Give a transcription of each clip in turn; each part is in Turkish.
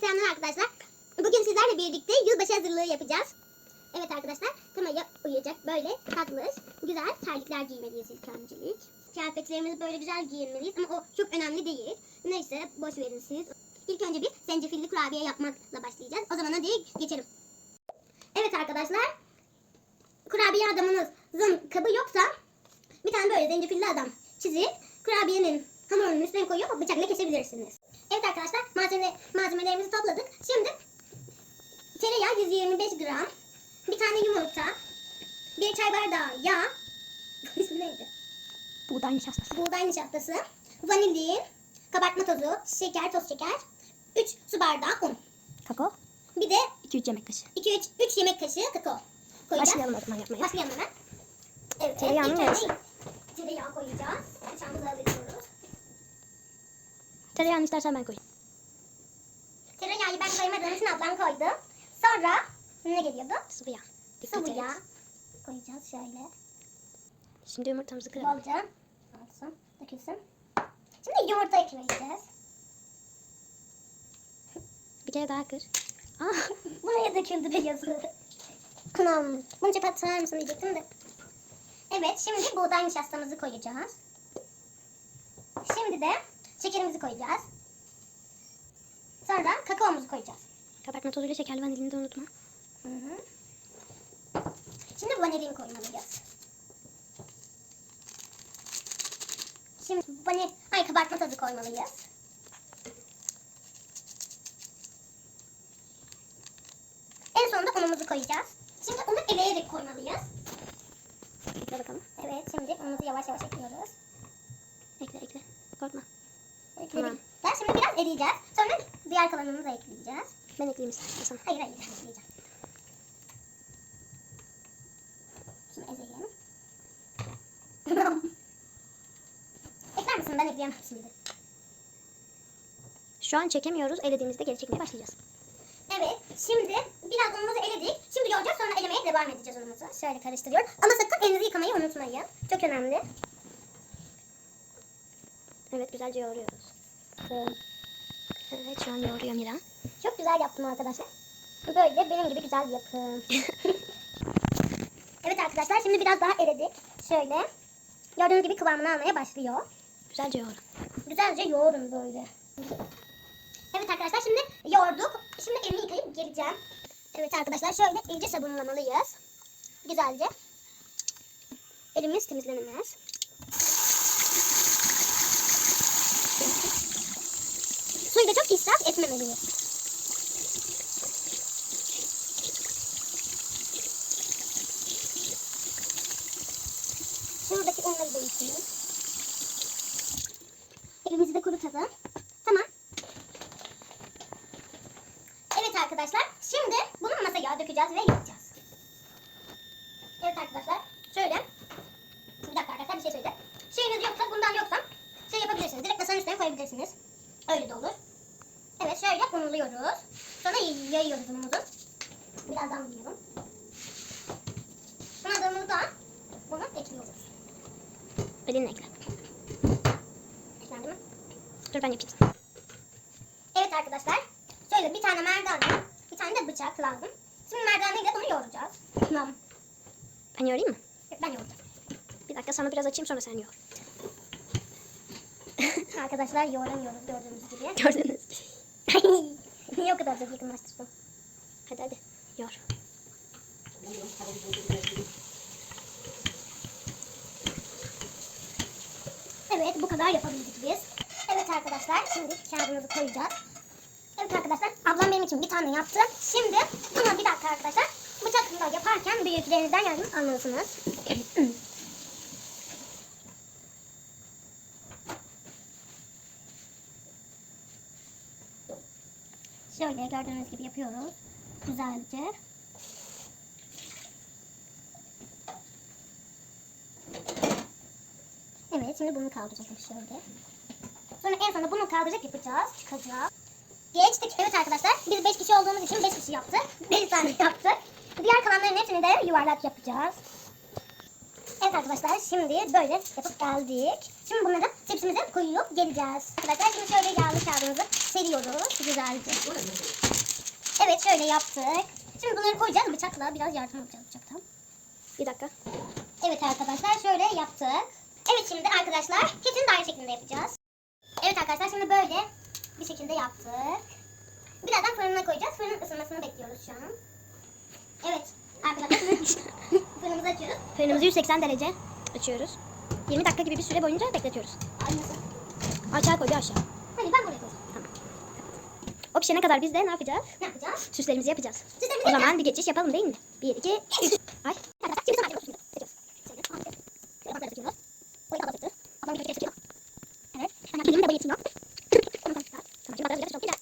Selamlar arkadaşlar. Bugün sizlerle birlikte yılbaşı hazırlığı yapacağız. Evet arkadaşlar, temaya uyacak böyle tatlış, güzel terlikler giymeliyiz ilk öncelik. Kıyafetlerimizi böyle güzel giyinmeliyiz ama o çok önemli değil. Neyse boş verin siz. İlk önce bir zencefilli kurabiye yapmakla başlayacağız. O zaman hadi geçelim. Evet arkadaşlar, kurabiye adamınızın kabı yoksa bir tane böyle zencefilli adam çizip kurabiyenin hamurunun üstüne koyup bıçakla kesebilirsiniz. Evet arkadaşlar malzeme, malzemelerimizi topladık. Şimdi tereyağı 125 gram, bir tane yumurta, bir çay bardağı yağ, ismi neydi? Buğday nişastası. Buğday nişastası, vanilin, kabartma tozu, şeker, toz şeker, 3 su bardağı un. Kakao. Bir de 2-3 yemek kaşığı. 2-3 3 yemek kaşığı kakao koyacağız. Başlayalım o zaman yapmaya. Başlayalım hemen. Evet, Tereyağını ilk önce? Tereyağı koyacağız. Bıçağımızı. Tereyağını istersen ben koyayım. Tereyağı ben koymadığım için ablam koydu. Sonra ne geliyordu? Sıvı yağ. Dikkat Sıvı et. yağ koyacağız şöyle. Şimdi yumurtamızı kıralım. Bolca alsın, dökülsün. Şimdi yumurta ekleyeceğiz. Bir kere daha kır. Ah, Buraya döküldü de yazı. Anam, bunu çöpe atar mısın diyecektim de. Evet, şimdi buğday nişastamızı koyacağız. Şimdi de şekerimizi koyacağız. Sonra kakaomuzu koyacağız. kabartma tozuyla şekerli vanilini de unutma. Hı hı. Şimdi vanilin koymalıyız. Şimdi vanil, ay kabartma tozu koymalıyız. En sonunda unumuzu koyacağız. Şimdi unu eleyerek koymalıyız. Ekle bakalım. Evet, şimdi unumuzu yavaş yavaş ekliyoruz. Ekle ekle. Korkma. Şimdi eleyeceğiz. Sonra diğer kalanını da ekleyeceğiz. Ben ekleyeyim istersen. Hayır hayır ekleyeceğim. Şunu ezelim. Ekler misin? Ben ekleyemem şimdi. Şu an çekemiyoruz. Elediğimizde geri çekmeye başlayacağız. Evet. Şimdi biraz unumuzu eledik. Şimdi yoğuracağız sonra elemeye devam edeceğiz unumuzu. Şöyle karıştırıyorum. Ama sakın elinizi yıkamayı unutmayın. Çok önemli. Evet güzelce yoğuruyoruz. Evet şu an yoğuruyor Mira. Çok güzel yaptım arkadaşlar. Böyle benim gibi güzel yapın. evet arkadaşlar şimdi biraz daha eledik. Şöyle. Gördüğünüz gibi kıvamını almaya başlıyor. Güzelce yoğur. Güzelce yoğurun böyle. Evet arkadaşlar şimdi yoğurduk. Şimdi elimi yıkayıp geleceğim. Evet arkadaşlar şöyle iyice sabunlamalıyız. Güzelce. Elimiz temizlenemez. Suyu da çok israf etmemeliyiz. Şuradaki unları da yıkayayım. Elimizi de kurutalım. Tamam. Evet arkadaşlar. Şimdi bunu masaya dökeceğiz ve yapacağız. Evet arkadaşlar. Şöyle. Bir dakika arkadaşlar bir şey söyleyeceğim. Şeyiniz yoksa bundan yoksa şey yapabilirsiniz. Direkt masanın üstüne koyabilirsiniz. Öyle de olur. Unluyoruz. Sonra yayıyoruz unumuzu. Birazdan unluyorum. Unladığımızda da bunu ekliyoruz. Elinle ekle. Eklendi mi? Dur ben yapayım. Evet arkadaşlar. Şöyle bir tane merdane, bir tane de bıçak lazım. Şimdi merdaneyle bunu yoğuracağız. Tamam. Ben yoğurayım mı? Ben yoğuracağım. Bir dakika sana biraz açayım sonra sen yoğur. Arkadaşlar yoğuramıyoruz gördüğünüz gibi. Gördünüz. Niye o kadar çok yakınlaştırdım? Hadi hadi. Yoğur. Evet bu kadar yapabildik biz. Evet arkadaşlar şimdi kağıdımızı koyacağız. Evet arkadaşlar ablam benim için bir tane yaptı. Şimdi ama bir dakika arkadaşlar. Bıçakla yaparken büyüklerinizden yardım almalısınız. Şöyle gördüğünüz gibi yapıyoruz. Güzelce. Evet şimdi bunu kaldıracağım şöyle. Sonra en sonunda bunu kaldıracak yapacağız. Çıkacağız. Geçtik. Evet arkadaşlar biz 5 kişi olduğumuz için 5 kişi yaptık. 5 tane yaptık. Diğer kalanların hepsini de yuvarlak yapacağız. Evet arkadaşlar şimdi böyle yapıp geldik. Şimdi bunları tepsimize koyup geleceğiz. Arkadaşlar şimdi şöyle yağlı kağıdımızı seriyoruz güzelce. Evet şöyle yaptık. Şimdi bunları koyacağız bıçakla. Biraz yardım alacağız bıçaktan. Bir dakika. Evet arkadaşlar şöyle yaptık. Evet şimdi arkadaşlar hepsini de aynı şekilde yapacağız. Evet arkadaşlar şimdi böyle bir şekilde yaptık. Birazdan fırına koyacağız. Fırının ısınmasını bekliyoruz şu an. Evet arkadaşlar fırınımızı açıyoruz. Fırınımızı 180 derece açıyoruz. 20 dakika gibi bir süre boyunca bekletiyoruz. Ay nasıl? Aşağı koy bir aşağı. Hadi ben buraya koyacağım. O pişene kadar biz de ne yapacağız? Ne yapacağız? Süslerimizi yapacağız. Süslerimizi O zaman yapacağız. bir geçiş yapalım değil mi? 1, 2, 3. Ay. Şimdi sana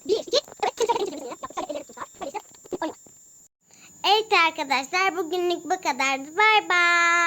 bir iki. Evet. Evet arkadaşlar bugünlük bu kadardı. Bay bay.